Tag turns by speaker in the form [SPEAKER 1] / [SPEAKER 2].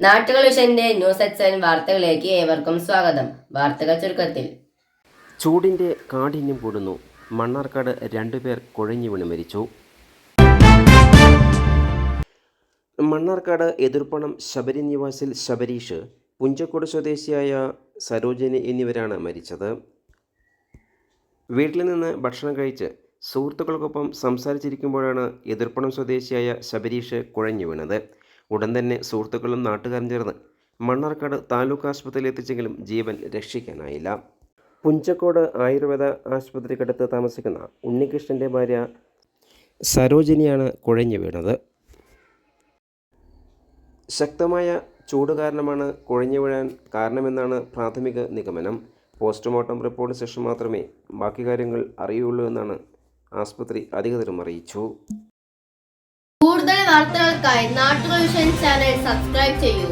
[SPEAKER 1] നാട്ടുകൾ വിഷന്റെ news എക്സൈൻ വാർത്തകളിലേക്ക് ഏവർക്കും സ്വാഗതം. വാർത്തകൾ ചുരുക്കത്തിൽ.
[SPEAKER 2] ചൂടിന്റെ കാഠിന്യം കൂടുന്നു. മണ്ണാർക്കാട് രണ്ടുപേർ കുഴഞ്ഞു വീണ് മരിച്ചു. മണ്ണാർക്കാട് എതിർപ്പണം ശബരി നിവാസിൽ ശബരീഷ് പുഞ്ചക്കോട് സ്വദേശിയായ സരോജിനി എന്നിവരാണ് മരിച്ചത്. വീട്ടിൽ നിന്ന് ഭക്ഷണം കഴിച്ച് സുഹൃത്തുക്കൾക്കൊപ്പം സംസാരിച്ചിരിക്കുമ്പോഴാണ് എതിർപ്പണം സ്വദേശിയായ ശബരീഷ് കുഴഞ്ഞു വീണത്. ഉടൻ തന്നെ സുഹൃത്തുക്കളും നാട്ടുകാരും ചേർന്ന് മണ്ണാർക്കാട് താലൂക്ക് ആശുപത്രിയിൽ എത്തിച്ചെങ്കിലും ജീവൻ രക്ഷിക്കാനായില്ല. പുഞ്ചക്കോട് ആയുർവേദ ആശുപത്രിക്കടുത്ത് താമസിക്കുന്ന ഉണ്ണികൃഷ്ണന്റെ ഭാര്യ സരോജിനിയാണ് കുഴഞ്ഞു വീണത്. ശക്തമായ ചൂട് കാരണമാണ് കുഴഞ്ഞു വീഴാൻ കാരണമെന്നാണ് പ്രാഥമിക നിഗമനം. പോസ്റ്റ്മോർട്ടം റിപ്പോർട്ടിന് ശേഷം മാത്രമേ ബാക്കി കാര്യങ്ങൾ അറിയുള്ളൂ എന്നാണ് ആസ്പത്രി അധികൃതരും അറിയിച്ചു.
[SPEAKER 1] കൂടുതൽ വാർത്തകൾക്കായി നാട്ടുകൾ വിഷൻ ചാനൽ സബ്സ്ക്രൈബ് ചെയ്യൂ